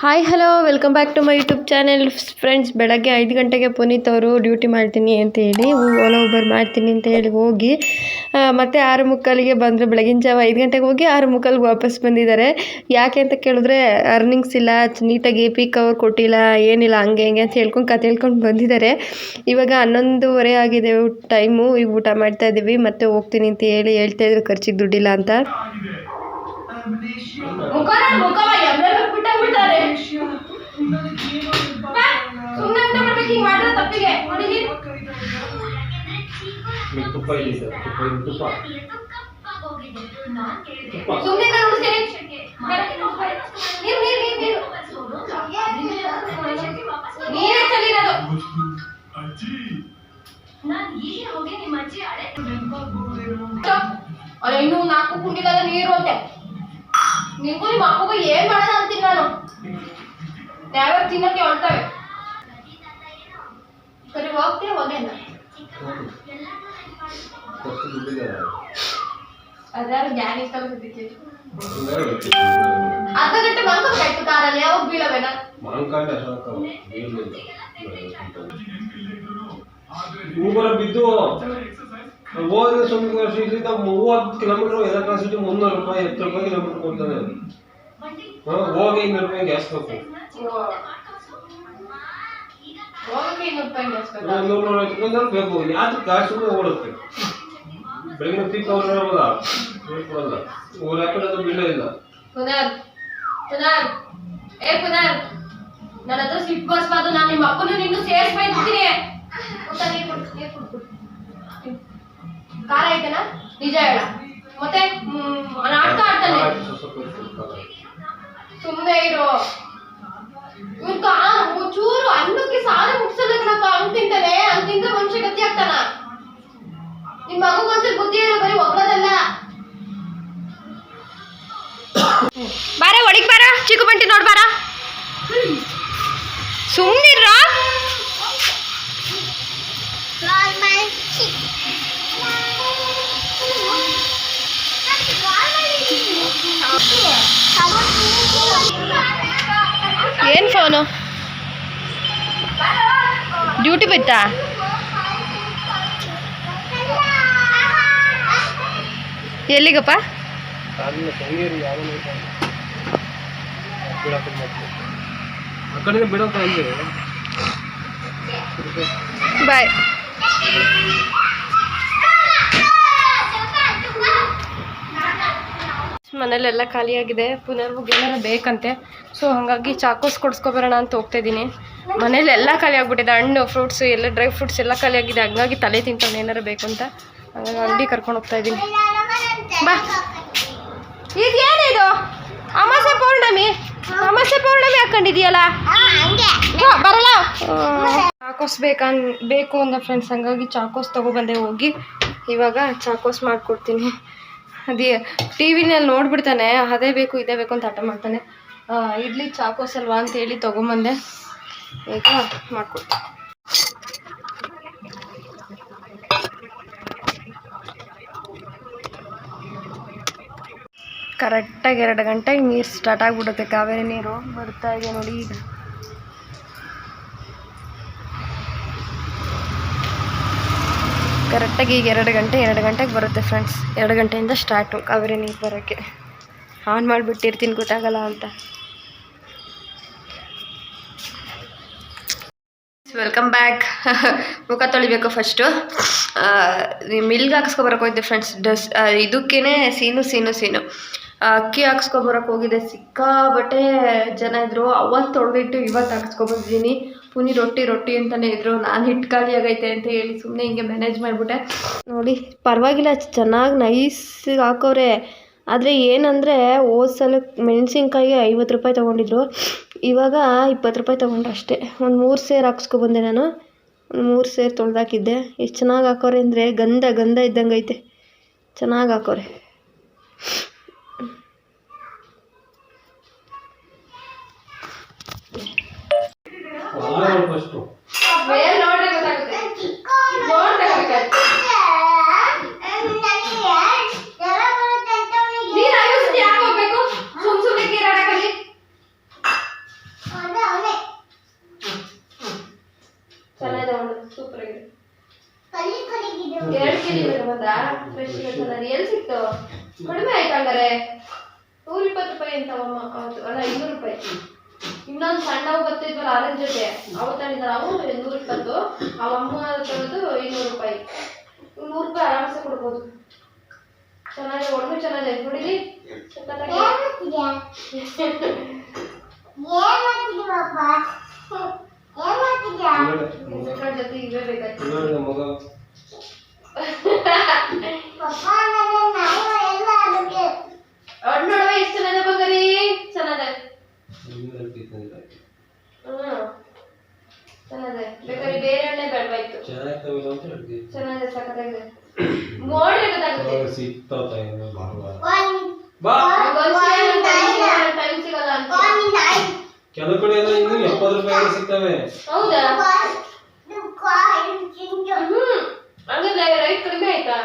Hi hello welcome back to my YouTube channel friends ಬೆಳಗ್ಗೆ ಐದು ಗಂಟೆಗೆ ಪುನೀತ್ ಅವರು ಡ್ಯೂಟಿ ಮಾಡ್ತೀನಿ ಅಂತ ಹೇಳಿ ಓಲಾ ಉಬರ್ ಮಾಡ್ತೀನಿ ಅಂತ ಹೇಳಿ ಹೋಗಿ ಮತ್ತೆ ಆರು ಮುಕ್ಕಾಲಿಗೆ ಬಂದರು. ಬೆಳಗಿನ ಜಾವ ಐದು ಗಂಟೆಗೆ ಹೋಗಿ ಆರು ಮುಕ್ಕಾಲಿಗೆ ವಾಪಸ್ ಬಂದಿದ್ದಾರೆ. ಯಾಕೆ ಅಂತ ಕೇಳಿದ್ರೆ ಅರ್ನಿಂಗ್ಸ್ ಇಲ್ಲ, ನೀಟಾಗಿ ಪೀಕ್ ಅವರ್ ಕೊಟ್ಟಿಲ್ಲ, ಏನಿಲ್ಲ, ಹಂಗೆ ಹಂಗೆ ಅಂತ ಹೇಳ್ಕೊಂಡು ಕತೆ ಹೇಳ್ಕೊಂಡು ಬಂದಿದ್ದಾರೆ. ಇವಾಗ ಹನ್ನೊಂದುವರೆ ಆಗಿದೆ ಟೈಮು ಈಗ ಊಟ ಮಾಡ್ತಾ ಇದ್ದೀವಿ ಮತ್ತೆ ಹೋಗ್ತೀನಿ ಅಂತ ಹೇಳಿ ಹೇಳ್ತಾ ಇದ್ರು. ಖರ್ಚಿಗೆ ದುಡ್ಡಿಲ್ಲ ಅಂತ. ಮುಖ ನೋಡು, ಮುಖವ ಎಲ್ಲರೂ ಬಿಟ್ಟಾಗ್ಬಿಟ್ಟಾರೆ. ಬಾ, ಸುಮ್ನೆ ಊಟ ಮಾಡ್ಬೇಕು, ಹಿಂಗ್ ಮಾಡಿದ್ರೆ ತಪ್ಪಿಗೆ. ನೋಡಿದಿ? ತುಪ್ಪ ಇದೆ ಸರ್ ತುಪ್ಪ ಇದೆ ತುಪ್ಪ ಸುಮ್ನೆ ಕಣ್ ಉಡ್ಸ್ತೀನಿ. ನೀರು, ನೀರು, ನೀರು, ನೀರು. ನೀರೇ ಚೆಲ್ಲಿರೋದು. ಅಲ್ಲ, ಇನ್ನೂ ನಾಲ್ಕು ಕುಂಡಿಲಾಗ ನೀರು ಅಂತೆ ನಿಂಗೂ ನಿಮ್ಮ ಅಪ್ಪಗೂ ಏನ್ ಮಾಡೋಣ ಅಂತೀನಿ ನಾನು? ಯಾವ್ಯಾವ ತಿನ್ನಕ್ಕೆ ಹೊಳ್ತವೆ ಸರಿ ಹೋಗ್ತೀಯ ಹೋಗೇನ ಯಾವಾಗ ಬೀಳವೇನ ಬಿದ್ದು ಹೋದ್ರೆ ಸುಮ್ಮನೆ ವರ್ಷ ಇಲ್ಲಿಂದ ಮೂವತ್ತು ಕಿಲೋಮೀಟರ್ ಎಲ್ಲ ಕ್ಲಾಸಿಟಿ ಮುನ್ನೂರು ರೂಪಾಯಿ ಹತ್ತು ರೂಪಾಯಿ ಕಿಲೋಮೀಟರ್ ಕೊಡ್ತಾನೆ ಹಾ, ಹೋಗಿ ಇನ್ನೂರು ರೂಪಾಯಿ ಗ್ಯಾಸ್ ಬೇಕು ರೂಪಾಯಿ ಬೇಕಾ? ಯಾವ್ದು ಕಾಸು ಓಡುತ್ತೆ. ಬೆಳಗಿನ ಪೀಕ್ ಅವ್ರು ಇರೋಲ್ಲ ಹೇಳ್ಕೊಡಲ್ಲ ಊರ ಅದು ಬಿಲ್ಲ ಇಲ್ಲ. ಪುನರ್ ಪುನರ್ ಏ ಪುನರ್ ನನ್ನ ಹತ್ರ ಸಿಟ್ಟು ಬರ್ಸ್ಬಾರ್ದು ನಾನು ನಿಮ್ಮ ಅಪ್ಪನ ನಿನ್ನೂ ಖಾರ ಐತೆನಾ? ನಿಜ ಹೇಳ. ಮತ್ತೆ ನಾಟಕ ಆಡ್ತಾನೆ. ಸುಮ್ಮನೆ ಇರು. ಚೂರು ಅನ್ನಕ್ಕೆ ಸಾಲ ಕಣಪ್ಪ ಹಂಗ್ ತಿಂತಾನೆ. ಹಂಗ್ ತಿಂದ್ರೆ ಮನುಷ್ಯ ಗತಿ ಆಗ್ತಾನ. ನಿಮ್ ಮಗು ಒಂದ್ಸಲ ಬುದ್ಧಿ ಇಲ್ಲ ಬರೀ ಒಬ್ಬರದಲ್ಲ ಬಾರ ಒಳಗ್ ಬಾರ. ಚಿಕ್ಕ ಬಂಟಿ ನೋಡಿ ಏನು ಫೋನು? ಡ್ಯೂಟಿ ಬಿತ್ತಾ? ಎಲ್ಲಿಗಪ್ಪ? ಕಾಲಿನ ಶೃಂಗೇರಿ ಯಾವನೋ ಇದ್ದಾನೆ. ಬೀಳಕ್ಕೆ ಮತ್ತೆ. ಆ ಕಡೆಗೆ ಬಿಡೋಕೆ ಅಂದ್ರೆ ಬಾಯ್ ಮನೇಲೆಲ್ಲ ಖಾಲಿಯಾಗಿದೆ ಏನಾರ ಬೇಕಂತೆ. ಸೊ, ಹಾಗಾಗಿ ಚಾಕೋಸ್ ಕೊಡ್ಸ್ಕೊಬರೋಣ ಅಂತ ಹೋಗ್ತಾ ಇದ್ದೀನಿ ಮನೇಲಿ ಎಲ್ಲ ಖಾಲಿ ಆಗಿಬಿಟ್ಟಿದೆ ಹಣ್ಣು ಫ್ರೂಟ್ಸು ಎಲ್ಲ ಡ್ರೈ ಫ್ರೂಟ್ಸ್ ಎಲ್ಲ ಖಾಲಿ ಆಗಿದೆ ಹಂಗಾಗಿ ತಲೆ ತಿಂತಾನೆ ಏನಾರ ಬೇಕು ಅಂತ ಹಾಗಾಗಿ ಅಂಗಡಿ ಕರ್ಕೊಂಡು ಹೋಗ್ತಾ ಇದ್ದೀನಿ ಬಾ. ಈಗ ಏನಿದು ಅಮಾಸೆ ಪೌರ್ಣಮಿ. ಅಮಾಸೆ ಪೌರ್ಣಮಿ ಹಾಕೊಂಡಿದೀಯಲ್ಲ ಬರಲ್ಲ ಚಾಕೋಸ್ ಬೇಕಾ ಬೇಕು ಅಂದ ಫ್ರೆಂಡ್ಸ್ ಹಂಗಾಗಿ ಚಾಕೋಸ್ ತೊಗೊಬಂದೆ ಹೋಗಿ. ಇವಾಗ ಚಾಕೋಸ್ ಮಾಡಿಕೊಡ್ತೀನಿ. ಅದೇ ಟಿ ವಿನಲ್ಲಿ ನೋಡ್ಬಿಡ್ತಾನೆ, ಅದೇ ಬೇಕು, ಇದೇ ಬೇಕು ಅಂತ ಹಠ ಮಾಡ್ತಾನೆ. ಇಡ್ಲಿ ಚಾಕೋಸ್ ಅಲ್ವಾ ಅಂತ ಹೇಳಿ ತೊಗೊಂಬಂದೆ. ಈಗ ಮಾಡ್ಕೊಡ್ತೀನಿ ಕರೆಕ್ಟಾಗಿ ಎರಡು ಗಂಟೆಗೆ ನೀರು ಸ್ಟಾರ್ಟ್ ಆಗಿಬಿಡುತ್ತೆ. ಕಾವೇರಿ ನೀರು ಬರ್ತಾ ಇದೆ ನೋಡಿ ಈಗ. ಕರೆಕ್ಟಾಗಿ ಈಗ ಎರಡು ಗಂಟೆ, ಎರಡು ಗಂಟೆಗೆ ಬರುತ್ತೆ ಫ್ರೆಂಡ್ಸ್ ಎರಡು ಗಂಟೆಯಿಂದ ಸ್ಟಾರ್ಟು ಕಾವೇರಿ ನೀರು ಬರೋಕ್ಕೆ. ಆನ್ ಮಾಡಿಬಿಟ್ಟಿರ್ತೀನಿ, ಗೊತ್ತಾಗಲ್ಲ ಅಂತ. ವೆಲ್ಕಮ್ ಬ್ಯಾಕ್ ಮುಖ ತೊಳಿಬೇಕು ಫಸ್ಟು ಮಿಲ್ಗೆ ಹಾಕ್ಸ್ಕೊಬರಕ್ಕೆ ಹೋಗಿದ್ದೆ ಫ್ರೆಂಡ್ಸ್ ಡಸ್ ಇದಕ್ಕೇ ಸೀನು ಸೀನು ಸೀನು. ಅಕ್ಕಿ ಹಾಕ್ಸ್ಕೊಬರಕ್ಕೆ ಹೋಗಿದ್ದೆ ಸಿಕ್ಕಾಬಟ್ಟೆ ಜನ ಇದ್ರು. ಅವತ್ತು ತೊಳೆದಿಟ್ಟು ಇವತ್ತು ಹಾಕ್ಸ್ಕೊಬಂದಿದ್ದೀನಿ ಪುನಿ ರೊಟ್ಟಿ ರೊಟ್ಟಿ ಅಂತಲೇ ಇದ್ರು. ನಾನು ಹಿಟ್ಟು ಖಾಲಿ ಆಗೈತೆ ಅಂತ ಹೇಳಿ ಸುಮ್ಮನೆ ಹಿಂಗೆ ಮ್ಯಾನೇಜ್ ಮಾಡಿಬಿಟ್ಟೆ. ನೋಡಿ, ಪರವಾಗಿಲ್ಲ ಚೆನ್ನಾಗಿ ನೈಸ್ ಹಾಕೋರೆ ಆದರೆ ಏನಂದರೆ ಹೋದ ಸಲ ಮೆಣಸಿನ್ಕಾಯಿಗೆ ಐವತ್ತು ರೂಪಾಯಿ ತೊಗೊಂಡಿದ್ರು. ಇವಾಗ ಇಪ್ಪತ್ತು ರೂಪಾಯಿ ತೊಗೊಂಡ್ರು ಅಷ್ಟೇ. ಒಂದು ಮೂರು ಸೇರು ಹಾಕ್ಸ್ಕೊಬಂದೆ ನಾನು. ಒಂದು ಮೂರು ಸೇರು ತೊಳ್ದಾಕಿದ್ದೆ. ಎಷ್ಟು ಚೆನ್ನಾಗಿ ಹಾಕೋರೆ ಅಂದರೆ, ಗಂಧ ಗಂಧ ಇದ್ದಂಗೈತೆ. ಚೆನ್ನಾಗಿ ಹಾಕೋರೆ ಫಸ್ಟು ಎರಡು ಕೆಜಿ ಬರ್ಬೋದಾ ಫ್ರೆಶ್ ಇರುತ್ತಲ್ಲ ಎಲ್ಲಿ ಸಿಕ್ತು? ಕಡಿಮೆ ಆಯ್ತು ಹಂಗಾರೆ. ನೂರ ಇಪ್ಪತ್ತು ರೂಪಾಯಿ ಅಂತ ಅಮ್ಮ ಅಲ್ಲ, ಇನ್ನೂರು ರೂಪಾಯಿ. ಇನ್ನೊಂದು ಸಣ್ಣವು ಬರ್ತಿದ್ವಲ್ಲ ಆರೆಂಜ್ ಜೊತೆ ಅವು ತಂದಿದ್ದಾರೆ ಅವು ನೂರ ಇಪ್ಪತ್ತು ಅವ ಅಮ್ಮ ತಂದು ಇನ್ನೂರು ರೂಪಾಯಿ. ನೂರು ರೂಪಾಯಿ ಆರಾಮ್ಸೆ ಕೊಡ್ಬೋದು. ಚೆನ್ನಾಗಿ ಒಡ್ಮೆ ಚೆನ್ನಾಗಿದೆ ನೋಡಿರಿ. ಜೊತೆ ಇವೇ ಬೇಕಾಯ್ತು ನೋಡಿ ನಮ್ಮ ಮಗ ನೋಡುವ ಎಷ್ಟು ಚೆನ್ನಾಗಿದೆ ಬಂಗಾರಿ ಚೆನ್ನಾಗಿದೆ ಇನ್ನೊಂದು ಕಿತ್ತಂಗಿದೆ. ಹ್ಮ್ ಚೆನ್ನಾಗಿದೆ ಬೇಕಾದ್ರೆ ಬೇರೆ ಎಣ್ಣೆ ಬೇಡವಾಯ್ತು ಚೆನ್ನಾಗಿ ತಗೊಳ್ಳು ಅಂತ ಹೇಳ್ತೀವಿ ಚೆನ್ನಾಗಿದೆ ಸಖತ್ತಾಗಿದೆ ನೋಡ್ರಿ ಗೊತ್ತಾಗುತ್ತೆ ಅವಾಗ ಸಿಗ್ತಾವ ತಾಯಿ ಭಾನುವಾರ ಬಾ ಟೈಮ್ ಸಿಗಲ್ಲ ಅಂತ ಕೆಲವು ಕಡೆ ಎಲ್ಲ ಇನ್ನು ಎಪ್ಪತ್ತು ರೂಪಾಯಿ ಸಿಗ್ತವೆ ಹೌದಾ ಹ್ಮ್ ಹಂಗಂದ್ರೆ ರೈಟ್ ಕಡಿಮೆ ಆಯ್ತಾ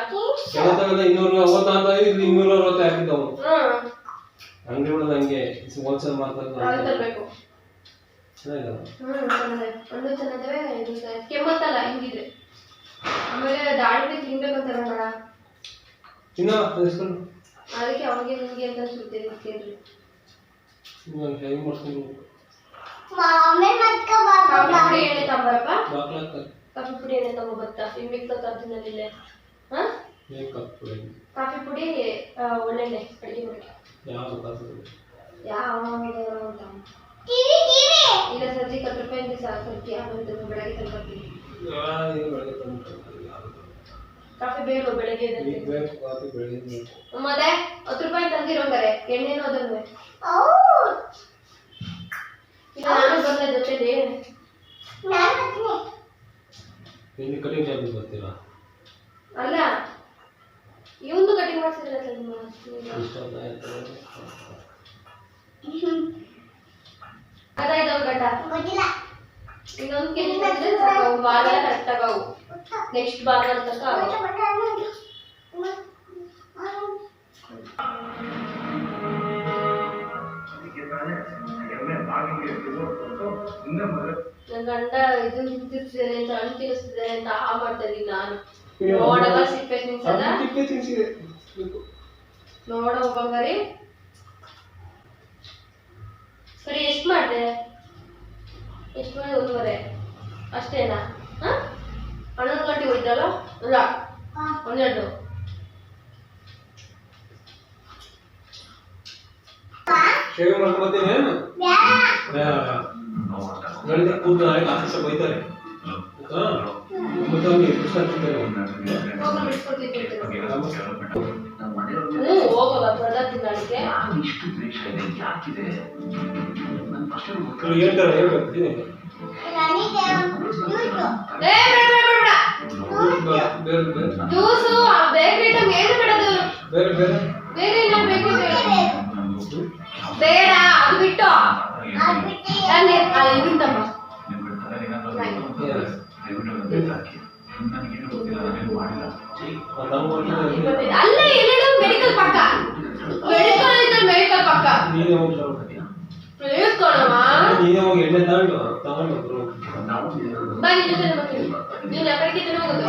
ಕೆಲವು ತಗದ ಇನ್ನೂರು ಅವತ್ತು ಅಂತ ಇಲ್ಲಿ ಹ್ಮ್ ಅಂಗಡಿ ಒಳಗೆ ಹಂಗೆ ಹೋಲ್ಸೇಲ್ ಅದು ಮಾರ್ತಾರೆ ಚೆನ್ನಾಗಿಲ್ಲ ಚೆನ್ನಾಗಿದೆ. ಹಣ್ಣು ಚೆನ್ನಾಗಿವೆ ಇದು ಸ- ಕೆಮ್ಮತ್ತಲ್ಲ ಹಿಂಗಿದ್ರೆ. ಆಮೇಲೆ ದಾಳಿಂಬೆ ಬೇಡ ಇಸ್ಕೊಂಡು ಅದಕ್ಕೆ ಅವಾಗೆ ನಿಮಗೆ ಅಂತ ಕಾಫಿ ಪುಡಿ ಕಾಫಿ ಪುಡಿ ತಗೊಂಬತ್ತ ಈ ಮಿಕ್ಸ್ ತಂದಿನಲ್ಲಿ ಹಾ? ಮೇಕಪ್ ಕೊಡಿ ಕಾಫಿ ಪುಡಿ ಒಳ್ಳೆ ಒಳ್ಳೆಣ್ಣೆ ಅಡಿಗೆ ಮಾಡಿ ಯಾವ ಕಾಸು ಯಾವ ಅಂತ. ಇಲ್ಲ ಸಜ್ಜಿ ಹತ್ತು ರೂಪಾಯಿ ಆಮೇಲೆ ತಂದು ಬೆಳಗ್ಗೆ ತಂದ್ಕೊಡ್ತೀನಿ ಕಾಫಿ ಬೇಕು ಬೆಳಗ್ಗೆ ಕಾಫಿ ಬೆಳಗ್ಗೆ ಮತ್ತೆ ಹತ್ತು ರೂಪಾಯಿ ತಂದಿರೋಂಗಾರೆ ಎಣ್ಣೆನೂ ಅದನ್ನು. ಇಲ್ಲ ನಾನು ಬಂದೆ ಜೊತೆಲಿ. ಇಲ್ಲಿ ಕಟಿಂಗ್ ಚಾರ್ಜ್ ಬರ್ತೀರಾ? ಅಲ್ಲ ಇವಂದು ಕಟಿಂಗ್ ಮಾಡ್ಸಿದ್ರೆ ಇಷ್ಟೊಂದು ಆಯ್ತು ಅದಾಯ್ತು ಗಂಟ ಇನ್ನೊಂದು ಕೆಜಿ ತಂದ್ರೆ ಸಾಕು ಅವು ಬಾಲ ಕರೆಕ್ಟ್ ಆಗವು ನೆಕ್ಸ್ಟ್ ಭಾನುವಾರ ತನಕ ಆಗವು ನನ್ನ ಗಂಡ ಇದು ತಿರ್ಸಿದ್ದಾರೆ ಅಂತ ಹಣ್ಣು ತಿನ್ನಿಸ್ತಿದ್ದಾರೆ ಅಂತ ಆ ಮಾಡ್ತಾ ಇದೀನಿ ನಾನು ನೋಡವ ಸಿಪ್ಪೆ ತಿನ್ಸದ? ಅದು ತಿಪ್ಪೆ ತಿನ್ಸಿದೆ. ನೋಡ ಬಂಗಾರಿ. ಸರಿ ಎಷ್ಟು ಮಾಡಿದೆ? ಎಷ್ಟು ಮಾಡಿ ಒಂದೂವರೆ. ಅಷ್ಟೇನಾ? ಹಾ? ಹನ್ನೊಂದು ಗಂಟೆ ಹೋಯ್ತಲ್ಲ? ಅಲ್ಲ ಹನ್ನೆರಡು. ಶೇವ್ ಕೂತು? ಮತ್ತೆ ಅವ್ನಿಗೆ ಕೃಷ್ಣ ತಿಂತಾರೆ ಹೋಗಲ್ಲ ಬರ್ದಾತೀನಿ ನಾಳೆಗೆ ಇವ್ರು ಹೇಳ್ತಾರೆ ಹೇಳ್ಬೇಕು ಬೇರೆ ಬೇರೆ ತಗೊಂಡು ತಗೊಂಡು ಬರು. ಬಾ ನಿನ್ನ ಜೊತೆ ಕಡೆಗೆ ಇದ್ರೆ ಹೋಗೋದು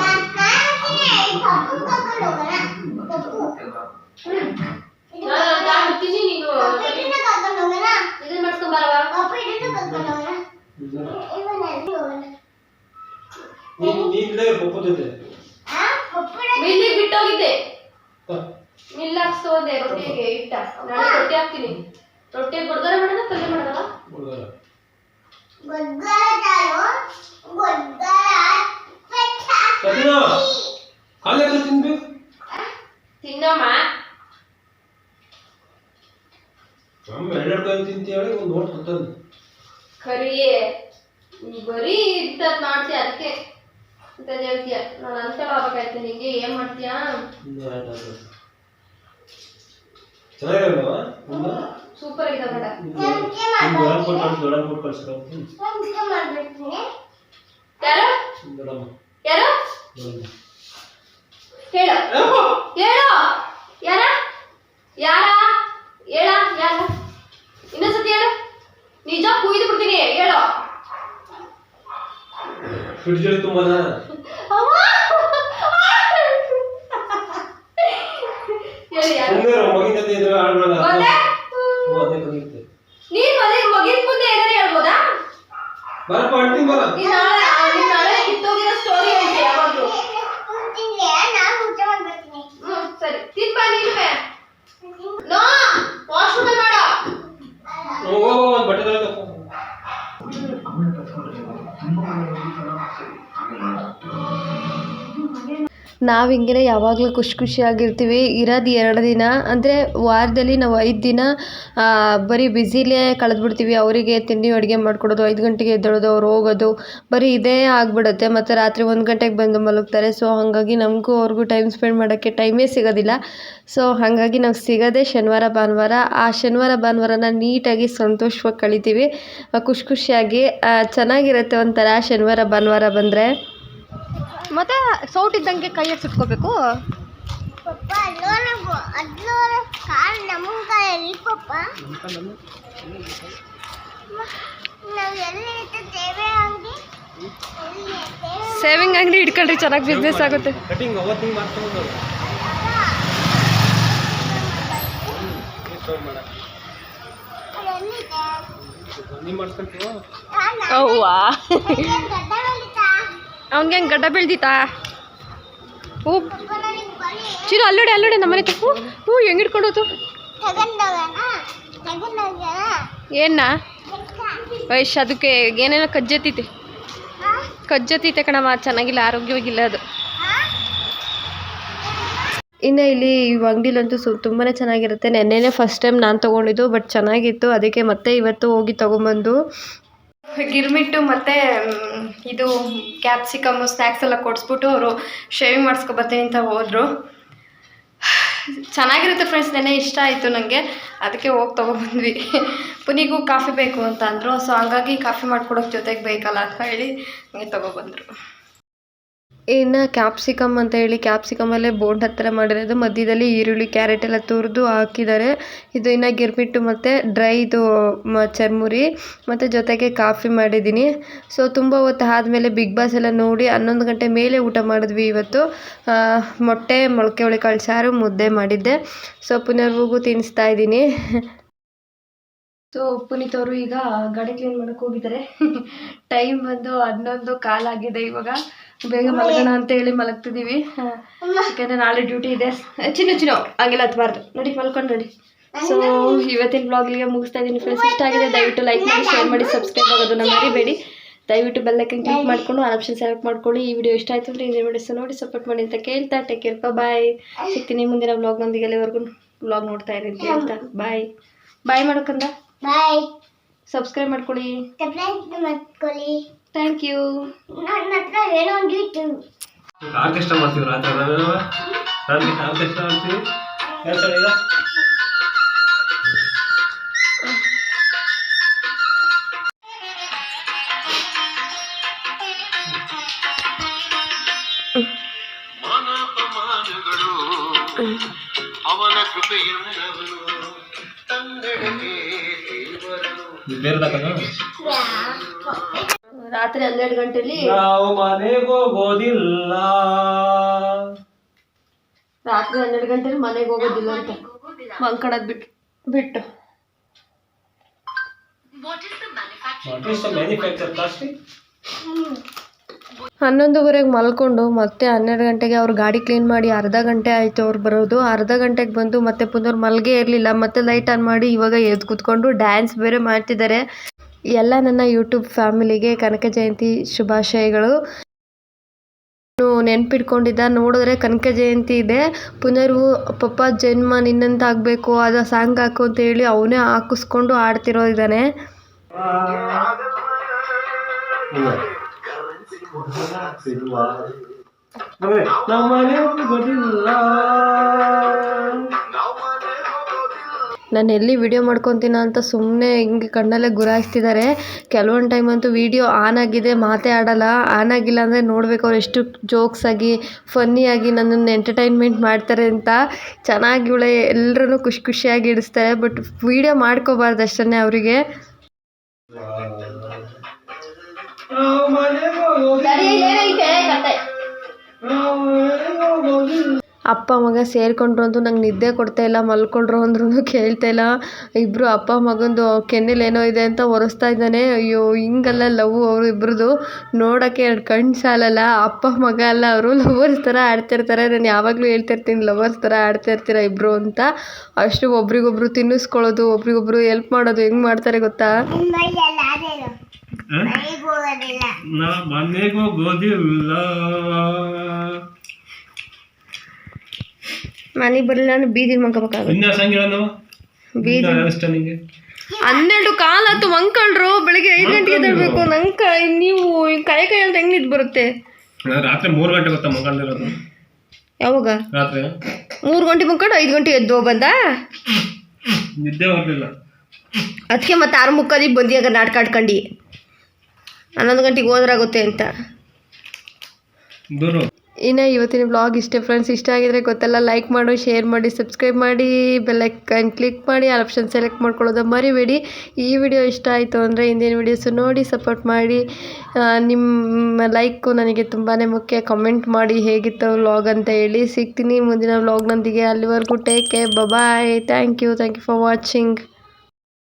సతినా కాళ్ళు ఎక్కడ తింది తిన్నామా అమ్మ ఎల్లడికని తింటే నోట్ కొత్తది ఖరీయే దొడమ పర్సరావు దొడమ ನಾವು ಹಿಂಗೆ ಯಾವಾಗಲೂ ಖುಷಿ ಖುಷಿಯಾಗಿರ್ತೀವಿ. ಇರೋದು ಎರಡು ದಿನ, ಅಂದರೆ ವಾರದಲ್ಲಿ ನಾವು ಐದು ದಿನ ಬರೀ ಬ್ಯುಸಿಲೇ ಕಳೆದ್ಬಿಡ್ತೀವಿ. ಅವರಿಗೆ ತಿಂಡಿ ಅಡುಗೆ ಮಾಡಿಕೊಡೋದು, ಐದು ಗಂಟೆಗೆ ಎದ್ದೇಳೋದು, ಅವ್ರು ಹೋಗೋದು, ಬರೀ ಇದೇ ಆಗಿಬಿಡುತ್ತೆ. ಮತ್ತು ರಾತ್ರಿ ಒಂದು ಗಂಟೆಗೆ ಬಂದು ಮಲಗ್ತಾರೆ. ಸೊ ಹಾಗಾಗಿ ನಮಗೂ ಅವ್ರಿಗೂ ಟೈಮ್ ಸ್ಪೆಂಡ್ ಮಾಡೋಕ್ಕೆ ಟೈಮೇ ಸಿಗೋದಿಲ್ಲ. ಸೊ ಹಾಗಾಗಿ ನಾವು ಸಿಗೋದೆ ಶನಿವಾರ, ಭಾನುವಾರ. ಆ ಶನಿವಾರ, ಭಾನುವಾರನ ನೀಟಾಗಿ ಸಂತೋಷವಾಗಿ ಕಳಿತೀವಿ. ಖುಷಿ ಖುಷಿಯಾಗಿ ಚೆನ್ನಾಗಿರುತ್ತೆ ಒಂಥರ ಶನಿವಾರ, ಭಾನುವಾರ ಬಂದರೆ. ಮತ್ತೆ ಸೌಟ್ ಇದ್ದಂಗೆ ಕೈಯಾಗ ಸುಟ್ಕೋಬೇಕು. ಪಪ್ಪ ಕಾಲ್ ಪಪ್ಪ. ನಾವು ಎಲ್ಲಿ ಅಂಗಡಿ? ಸೇವಿಂಗ್ ಅಂಗಡಿ ಇಟ್ಕೊಳ್ರಿ ಚೆನ್ನಾಗಿ ಬಿಸ್ನೆಸ್ ಆಗುತ್ತೆ. ಕಟಿಂಗ್ ಅವತ್ತಿಂಗ್ ಮಾಡ್ಕೊಂಡು ಎಲ್ಲಿದೆ ನೀವು ಮಾಡ್ಕೊಂತೀವ ಅವ್ವಾ. ಅವ್ನಿಗೆ ಹೆಂಗೆ ಗಡ್ಡ ಬೆಳ್ದಿತ್ತಾ? ಹೂ. ಚಿರು ಅಲ್ಲೋಡೆ ಅಲ್ಲೋಡೆ ನಮ್ಮನೆ ತಪ್ಪು ಹೂ ಹೆಂಗೆ ಹಿಡ್ಕೊಂಡು ಹೋತು ಏನ ವಯಸ್ಸು ಅದಕ್ಕೆ ಏನೇನೋ ಕಜ್ಜತ್ತೈತೆ ಕಜ್ಜತ್ತೈತೆ ಕಣಮ್ಮ ಚೆನ್ನಾಗಿಲ್ಲ, ಆರೋಗ್ಯವಾಗಿಲ್ಲ ಅದು. ಇನ್ನು ಇಲ್ಲಿ ಅಂಗಡಿಲಂತೂ ಸು ತುಂಬಾ ಚೆನ್ನಾಗಿರುತ್ತೆ. ನೆನ್ನೆನೇ ಫಸ್ಟ್ ಟೈಮ್ ನಾನು ತೊಗೊಂಡಿದ್ದು ಬಟ್ ಚೆನ್ನಾಗಿತ್ತು. ಅದಕ್ಕೆ ಮತ್ತೆ ಇವತ್ತು ಹೋಗಿ ತೊಗೊಂಬಂದು. ಗಿರ್ಮಿಟ್ಟು ಮತ್ತು ಇದು ಕ್ಯಾಪ್ಸಿಕಮ್ಮು ಸ್ನ್ಯಾಕ್ಸ್ ಎಲ್ಲ ಕೊಡಿಸ್ಬಿಟ್ಟು ಅವರು ಶೇವಿಂಗ್ ಮಾಡಿಸ್ಕೊಬರ್ತೀನಿ ಅಂತ ಹೋದರು. ಚೆನ್ನಾಗಿರುತ್ತೆ ಫ್ರೆಂಡ್ಸ್ ನೆನೆ ಇಷ್ಟ ಆಯಿತು ನನಗೆ ಅದಕ್ಕೆ ಹೋಗಿ ತೊಗೊಬಂದ್ವಿ ಪುನಿಗೂ ಕಾಫಿ ಬೇಕು ಅಂತ ಅಂದರು. ಸೊ ಹಂಗಾಗಿ ಕಾಫಿ ಮಾಡ್ಕೊಡೋಕೆ ಜೊತೆಗೆ ಬೇಕಲ್ಲ ಅಂತ ಹೇಳಿ ಹಂಗೆ ತೊಗೊಬಂದರು ಇನ್ನು ಕ್ಯಾಪ್ಸಿಕಮ್ ಅಂತ ಹೇಳಿ ಕ್ಯಾಪ್ಸಿಕಮಲ್ಲೇ ಬೋಂಡ್ ಹತ್ತಿರ ಮಾಡಿರೋದು. ಮಧ್ಯದಲ್ಲಿ ಈರುಳ್ಳಿ ಕ್ಯಾರೆಟ್ ಎಲ್ಲ ತುರಿದು ಹಾಕಿದ್ದಾರೆ. ಇದು ಇನ್ನು ಗಿರ್ಮಿಟ್ಟು ಮತ್ತು ಡ್ರೈದು ಮ, ಚರ್ಮುರಿ ಮತ್ತು ಜೊತೆಗೆ ಕಾಫಿ ಮಾಡಿದ್ದೀನಿ. ಸೊ ತುಂಬ ಹೊತ್ತು ಆದಮೇಲೆ ಬಿಗ್ ಬಾಸ್ ಎಲ್ಲ ನೋಡಿ ಹನ್ನೊಂದು ಗಂಟೆ ಮೇಲೆ ಊಟ ಮಾಡಿದ್ವಿ ಇವತ್ತು. ಮೊಟ್ಟೆ, ಮೊಳಕೆ, ಹುಳಿಕಾಳು ಸಾರು, ಮುದ್ದೆ ಮಾಡಿದ್ದೆ. ಸೊ ಪುನರ್ವಗೂ ತಿನ್ನಿಸ್ತಾ ಇದ್ದೀನಿ. ಸೊ ಪುನೀತ್ ಅವರು ಈಗ ಗಾಡಿ ಕ್ಲೀನ್ ಮಾಡಕ್ಕೆ ಹೋಗಿದ್ದಾರೆ. ಟೈಮ್ ಬಂದು ಹನ್ನೊಂದು ಕಾಲಾಗಿದೆ ಇವಾಗ. ಬೇಗ ಮಲಗೋಣ ಅಂತ ಹೇಳಿ ಮಲಗ್ತಿದ್ದೀವಿ ಆ, ಯಾಕಂದ್ರೆ ನಾಳೆ ಡ್ಯೂಟಿ ಇದೆ. ಚಿನ್ನ ಚಿನ್ನ ಹಂಗೆಲ್ಲ ಹತ್ಬಾರ್ದು. ನೋಡಿ ಮಲ್ಕೊಂಡು ನೋಡಿ. ಸೊ ಇವತ್ತಿನ ಬ್ಲಾಗ್ ಇಲ್ಲಿಗೆ ಮುಗಿಸ್ತಾ ಇದ್ದೀನಿ ಫ್ರೆಂಡ್ಸ್ ಇಷ್ಟ ಆಗಿದೆ ದಯವಿಟ್ಟು ಲೈಕ್ ಮಾಡಿ ಶೇರ್ ಮಾಡಿ ಸಬ್ಸ್ಕ್ರೈಬ್ ಆಗೋದನ್ನ ಮರಿಬೇಡಿ. ದಯವಿಟ್ಟು ಬೆಲ್ಲೈಕನ್ ಕ್ಲಿಕ್ ಮಾಡ್ಕೊಂಡು ಆ ಆಪ್ಷನ್ ಸೆಲೆಕ್ಟ್ ಮಾಡ್ಕೊಳ್ಳಿ. ಈ ವಿಡಿಯೋ ಇಷ್ಟ ಆಯ್ತು ಅಂದ್ರೆ ಇಂದಿನ ಸೊ ನೋಡಿ ಸಪೋರ್ಟ್ ಮಾಡಿ ಅಂತ ಕೇಳ್ತಾ ಟೇಕ್ ಕೇರ್ ಬಾಯ್ ಸಿಗ್ತೀನಿ ಮುಂದಿನ ಬ್ಲಾಗ್ನೊಂದಿಗೆ ಅಲ್ಲಿವರೆಗೂ. ಬ್ಲಾಗ್ ನೋಡ್ತಾ ಇರಿ ಅಂತ ಹೇಳ್ತಾ. ಬಾಯ್ ಬಾಯ್ ಮಾಡೋಕಂದ ಬಾಯ್ ಸಬ್ಸ್ಕ್ರೈಬ್ ಮಾಡ್ಕೊಳ್ಳಿ. ಮಾಡ್ಕೊಳ್ಳಿ. ಥ್ಯಾಂಕ್ ಯು ನನ್ನ ಹತ್ರ ಏನೋ ಒಂದು ಇತ್ತು. ಆರ್ಕೆಸ್ಟ್ರಾ ಮಾಡ್ತೀವಿ ರಾತ್ರಿ ಆರ್ಕೆಸ್ಟ್ರಾ ಮಾಡ್ತೀವಿ. ರಾತ್ರಿ ಹನ್ನೆರಡು ಗಂಟೆಲಿ ನಾವು ಮನೆಗೆ ಹೋಗೋದಿಲ್ಲ. ರಾತ್ರಿ ಹನ್ನೆರಡು ಗಂಟೆಲಿ ಮನೆಗೆ ಹೋಗೋದಿಲ್ಲ ಅಂತ. ಮಂಕಡದ್ ಬಿಟ್ಟು. ಬಿಟ್ಟು ಮ್ಯಾನುಫ್ಯಾಕ್ಚರ್ ಪ್ಲಾಸ್ಟಿಕ್ ಹನ್ನೊಂದುವರೆಗೆ ಮಲ್ಕೊಂಡು ಮತ್ತೆ ಹನ್ನೆರಡು ಗಂಟೆಗೆ ಅವ್ರು ಗಾಡಿ ಕ್ಲೀನ್ ಮಾಡಿ ಅರ್ಧ ಗಂಟೆ ಆಯಿತು ಅವ್ರು ಬರೋದು. ಅರ್ಧ ಗಂಟೆಗೆ ಬಂದು ಮತ್ತೆ ಪುನರ್ ಮಲ್ಗೆ ಇರಲಿಲ್ಲ. ಮತ್ತೆ ಲೈಟ್ ಆನ್ ಮಾಡಿ ಇವಾಗ ಎದ್ದು ಕೂತ್ಕೊಂಡು ಡ್ಯಾನ್ಸ್ ಬೇರೆ ಮಾಡ್ತಿದ್ದಾರೆ. ಎಲ್ಲ ನನ್ನ ಯೂಟ್ಯೂಬ್ ಫ್ಯಾಮಿಲಿಗೆ ಕನಕ ಜಯಂತಿ ಶುಭಾಶಯಗಳು. ನಾನು ನೆನ್ಪಿಟ್ಕೊಂಡಿದ್ದ ನೋಡಿದ್ರೆ ಕನಕ ಜಯಂತಿ ಇದೆ. ಪುನರ್ವು ಪಪ್ಪ ಜನ್ಮ ನಿನ್ನಂತ ಆಗಬೇಕು ಅದು ಸಾಂಗ್ ಹಾಕು ಅಂತ ಹೇಳಿ ಅವನೇ ಹಾಕಿಸ್ಕೊಂಡು ಆಡ್ತಿರೋ ಇದ್ದಾನೆ ನಮ್ಮ ನಮ್ಮನೆ ಹೋಗೋದಿಲ್ಲ ನಾನು ಎಲ್ಲಿ ವಿಡಿಯೋ ಮಾಡ್ಕೊತೀನ ಅಂತ ಸುಮ್ಮನೆ ಹಿಂಗೆ ಕಣ್ಣಲ್ಲೇ ಗುರಾಯಿಸ್ತಿದ್ದಾರೆ ಕೆಲವೊಂದು ಟೈಮ್ ಅಂತೂ ವಿಡಿಯೋ ಆನ್ ಆಗಿದೆ ಮಾತೇ ಆಡಲ್ಲ. ಆನ್ ಆಗಿಲ್ಲ ಅಂದರೆ ನೋಡ್ಬೇಕು ಅವ್ರು ಎಷ್ಟು ಜೋಕ್ಸ್ ಆಗಿ ಫನ್ನಿಯಾಗಿ ನನ್ನನ್ನು ಎಂಟರ್ಟೈನ್ಮೆಂಟ್ ಮಾಡ್ತಾರೆ ಅಂತ. ಚೆನ್ನಾಗಿ ಇವಳೆ ಎಲ್ಲರೂ ಖುಷಿ ಖುಷಿಯಾಗಿ ಇಡಿಸ್ತಾರೆ ಬಟ್ ವಿಡಿಯೋ ಮಾಡ್ಕೋಬಾರ್ದು ಅಷ್ಟನ್ನೇ ಅವರಿಗೆ. ಅಪ್ಪ ಮಗ ಸೇರ್ಕೊಂಡ್ರು ಅಂತೂ ನಂಗೆ ನಿದ್ದೆ ಕೊಡ್ತಾ ಇಲ್ಲ, ಮಲ್ಕೊಂಡ್ರು ಅಂದ್ರೂ ಕೇಳ್ತಾ ಇಲ್ಲ. ಇಬ್ಬರು ಅಪ್ಪ ಮಗಂದು ಏನೋ ಇದೆ ಅಂತ ಒರೆಸ್ತಾ ಇದ್ದಾನೆ. ಅಯ್ಯೋ, ಹಿಂಗಲ್ಲ ಲವ್ ಅವರು ಇಬ್ರದ್ದು ನೋಡೋಕ್ಕೆ ಎರಡು ಕಣ್ಣು ಸಾಲಲ್ಲ. ಅಪ್ಪ ಮಗ ಅಲ್ಲ ಅವರು. ಲವರ್ಸ್ ಥರ ಆಡ್ತಿರ್ತಾರೆ. ನಾನು ಯಾವಾಗಲೂ ಹೇಳ್ತಿರ್ತೀನಿ ಲವರ್ಸ್ ಥರ ಆಡ್ತಾ ಇರ್ತೀರ ಇಬ್ಬರು ಅಂತ. ಅಷ್ಟು ಒಬ್ರಿಗೊಬ್ರು ತಿನ್ನಿಸ್ಕೊಳ್ಳೋದು, ಒಬ್ರಿಗೊಬ್ರು ಹೆಲ್ಪ್ ಮಾಡೋದು ಹೆಂಗೆ ಮಾಡ್ತಾರೆ ಗೊತ್ತಾ ಮೈಯಲ್ಲ ಅದೇನು ಮನೆಗೆ ಹೋಗೋದಿಲ್ಲ ನಾ ಮನೆಗೂ ಗೋದಿಲ್ಲ ಮನೆಗೆ ಬರಲಿಲ್ಲ ನಾನು ಬೀದಿ ಮಲ್ಕೋಬೇಕಾಗುತ್ತೆ ಇನ್ನ ಸಂಗೀತ ನಾವು ಬೀದಿ ಇಷ್ಟ ನಿಂಗೆ? ಹನ್ನೆರಡು ಕಾಲಾತು ಮಂಕಳ್ರು ಬೆಳಿಗ್ಗೆ ಐದು ಗಂಟೆಗೆ ಎದ್ದೇಳ್ಬೇಕು. ನಂಕ ನೀವು ಕೈ ಕೈ ಅಂತ ಹೆಂಗ್ ನಿದ್ದು ಬರುತ್ತೆ? ರಾತ್ರಿ ಮೂರು ಗಂಟೆ ಗೊತ್ತಾ ಮಂಕಳ್ದಿರೋದು. ಯಾವಾಗ? ರಾತ್ರಿ? ಮೂರು ಗಂಟೆ ಮುಕ್ಕೊಂಡು ಐದು ಗಂಟೆ ಎದ್ದು ಬಂದ? ನಿದ್ದೆ ಬರಲಿಲ್ಲ ಅದಕ್ಕೆ ಮತ್ತೆ ಆರು ಮುಕ್ಕಾಲಿಗೆ ಬಂದಿಯಾಗ ನಾಟಕ ಆಡ್ಕೊಂಡು. ಹನ್ನೊಂದು ಗಂಟೆಗೆ ಹೋದ್ರಾಗುತ್ತೆ ಅಂತ. ಇನ್ನು ಇವತ್ತಿನ ಬ್ಲಾಗ್ ಇಷ್ಟೇ ಫ್ರೆಂಡ್ಸ್ ಇಷ್ಟ ಆಗಿದ್ರೆ ಗೊತ್ತಲ್ಲ ಲೈಕ್ ಮಾಡು ಶೇರ್ ಮಾಡಿ ಸಬ್ಸ್ಕ್ರೈಬ್ ಮಾಡಿ ಬೆಲ್ಲೈಕನ್ ಕ್ಲಿಕ್ ಮಾಡಿ ಆಲ್ ಆಪ್ಷನ್ ಸೆಲೆಕ್ಟ್ ಮಾಡ್ಕೊಳ್ಳೋದು ಮರಿಬೇಡಿ. ಈ ವಿಡಿಯೋ ಇಷ್ಟ ಆಯಿತು ಅಂದರೆ ಹಿಂದಿನ ವಿಡಿಯೋಸು ನೋಡಿ ಸಪೋರ್ಟ್ ಮಾಡಿ. ನಿಮ್ಮ ಲೈಕು ನನಗೆ ತುಂಬಾ ಮುಖ್ಯ. ಕಮೆಂಟ್ ಮಾಡಿ ಹೇಗಿತ್ತು ವ್ಲಾಗ್ ಅಂತ ಹೇಳಿ. ಸಿಗ್ತೀನಿ ಮುಂದಿನ ವ್ಲಾಗ್ನೊಂದಿಗೆ ಅಲ್ಲಿವರೆಗೂ. Take care bye thank you thank you for watching